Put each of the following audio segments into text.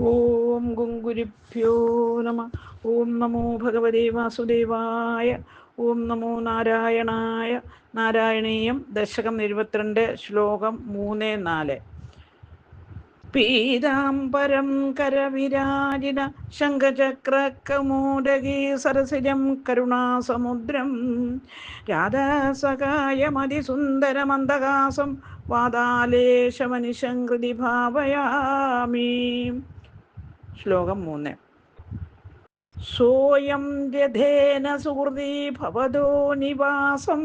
ഓം ഗുങ്കുരുഭ്യോ നമ. ഓം നമോ ഭഗവതേ വാസുദേവായ. ഓം നമോ നാരായണായ. നാരായണീയം ദശകം എഴുപത്തിരണ്ട് ശ്ലോകം മൂന്ന് നാല്. പീതാംബരം കരവിരാജിന ശംഖചക്രകമോദകീ സരസിജം കരുണാസമുദ്രം. രാധാസകായമതിസുന്ദരമന്ദഹാസം വാതാലേശമനിശം ഭാവയാമീ ഭാവയാമി. ശ്ലോകം മൂന്ന്. സോയം രഥേന സുഹൃതി ഭവതോ നിവാസം.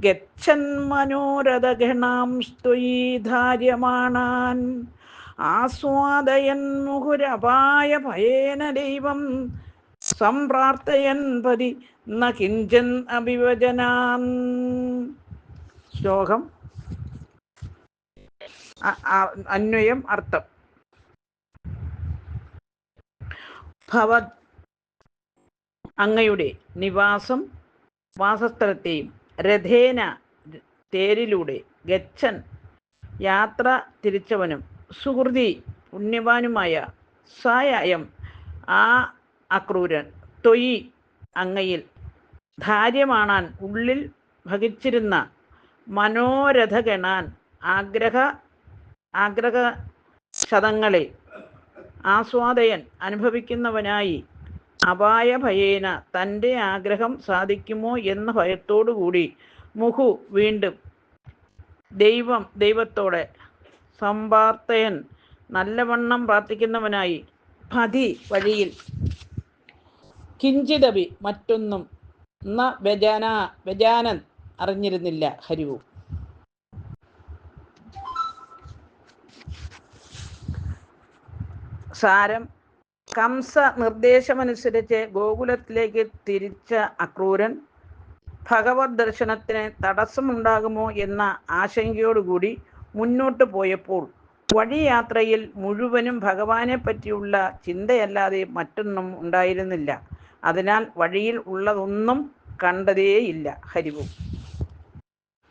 ഗച്ഛൻ മനോരഥഗണാം സ്ത്വയി ധാര്യമാണാൻ. ആസ്വാദയൻ മുഹുരപായ ഭയേന ദൈവം. സംപ്രാർത്ഥയൻ പതി ന കിഞ്ചൻ അഭിവചനാൻ. ശ്ലോകം. അന്വയം അർത്ഥം. ഭവത് അങ്ങയുടെ നിവാസം വാസസ്ഥലത്തെയും രഥേന തേരിലൂടെ ഗച്ഛൻ യാത്ര തിരിച്ചവനും സുഹൃതി പുണ്യവാനുമായ സായം ആ അക്രൂരൻ തൊയി അങ്ങയിൽ ധാര്യമാണാൻ ഉള്ളിൽ ഭഗിച്ചിരുന്ന മനോരഥഗണാൻ ആഗ്രഹ ആഗ്രഹ ശതങ്ങളെ ആസ്വാദയൻ അനുഭവിക്കുന്നവനായി അപായ ഭയേന തന്റെ ആഗ്രഹം സാധിക്കുമോ എന്ന ഭയത്തോടുകൂടി മുഹു വീണ്ടും ദൈവം ദൈവത്തോടെ സമ്പാർത്തയൻ നല്ലവണ്ണം പ്രാർത്ഥിക്കുന്നവനായി പതി വഴിയിൽ. കിഞ്ചിതവി മറ്റൊന്നും ന വ്യജാന വ്യജാനൻ അറിഞ്ഞിരുന്നില്ല ഹരിവു. സാരം കംസ നിർദ്ദേശമനുസരിച്ച് ഗോകുലത്തിലേക്ക് തിരിച്ച അക്രൂരൻ ഭഗവത് ദർശനത്തിന് തടസ്സമുണ്ടാകുമോ എന്ന ആശങ്കയോടുകൂടി മുന്നോട്ട് പോയപ്പോൾ വഴിയാത്രയിൽ മുഴുവനും ഭഗവാനെ പറ്റിയുള്ള ചിന്തയല്ലാതെ മറ്റൊന്നും ഉണ്ടായിരുന്നില്ല. അതിനാൽ വഴിയിൽ ഉള്ളതൊന്നും കണ്ടതേയില്ല. ഹരിവും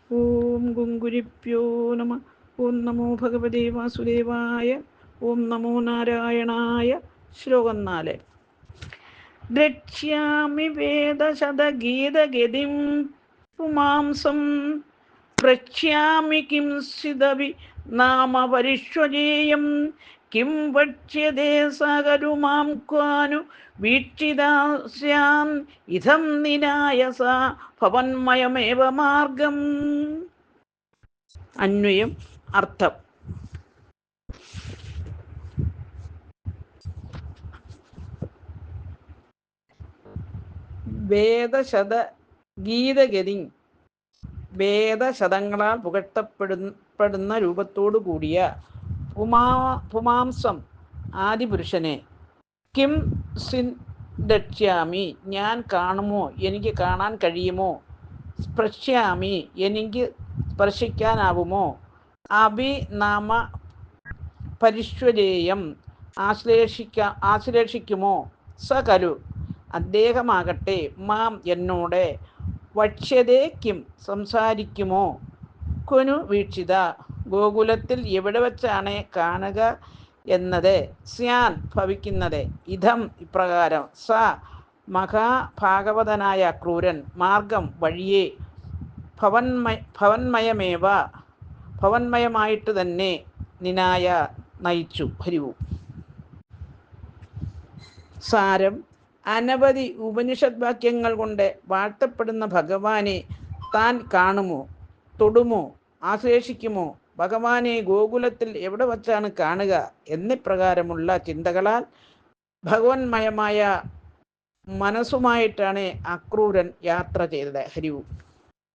ഓം ഗുങ്കുരിപ്യോ നമ. ഓം നമോ ഭഗവതേ വാസുദേവായ ഓം നമോ നാരായണായ ശ്ലോകം നാല്. ദ്രക്ഷ്യാമി വേദശതഗീതഗതിം പുമാംസം പ്രക്ഷ്യാമി കിം സിതവി നാമ പരിഷ്വജേയം കിം വക്ഷ്യതേ സകരുമാം ക്വാനു വീക്ഷിതാസ്യാം ഇതം നിനായസ ഭവന്മയമേവ മാർഗം. അന്വയം. അർത്ഥം. വേദശത ഗീതഗതി വേദശതങ്ങളാൽ പുകഴ്ത്തപ്പെടുന്ന രൂപത്തോടു കൂടിയ പുമാ പുമാംസം ആദിപുരുഷനെ കിം സിൻ ദക്ഷ്യാമി ഞാൻ കാണുമോ? എനിക്ക് കാണാൻ കഴിയുമോ? സ്പൃശ്യാമി എനിക്ക് സ്പർശിക്കാനാവുമോ? അഭിനാമ പരിശ്വരേയം ആശ്ലേഷിക്ക ആശ്ലേഷിക്കുമോ? സകലു അദ്ദേഹമാകട്ടെ. മാം എന്നോട് വക്ഷ്യതേ കിം? സംസാരിക്കുമോ? കുനു വീക്ഷിത ഗോകുലത്തിൽ എവിടെ വച്ചാണ് കാണുക എന്നത്? സ്യാൻ ഭവിക്കുന്നത്. ഇതം ഇപ്രകാരം. സ. മഹാഭാഗവതനായ ക്രൂരൻ. മാർഗം വഴിയെ. ഭവന്മയ ഭവന്മയമേവ. ഭവന്മയമായിട്ട് തന്നെ നിനായ നയിച്ചു. ഹരിവു. സാരം അനവധി ഉപനിഷത് വാക്യങ്ങൾ കൊണ്ട് വാഴ്ത്തപ്പെടുന്ന ഭഗവാനെ താൻ കാണുമോ തൊടുമോ ആശ്ലേഷിക്കുമോ? ഭഗവാനെ ഗോകുലത്തിൽ എവിടെ വച്ചാണ് കാണുക എന്നിപ്രകാരമുള്ള ചിന്തകളാൽ ഭഗവന്മയമായ മനസ്സുമായിട്ടാണ് അക്രൂരൻ യാത്ര ചെയ്തത്. ഹരിവു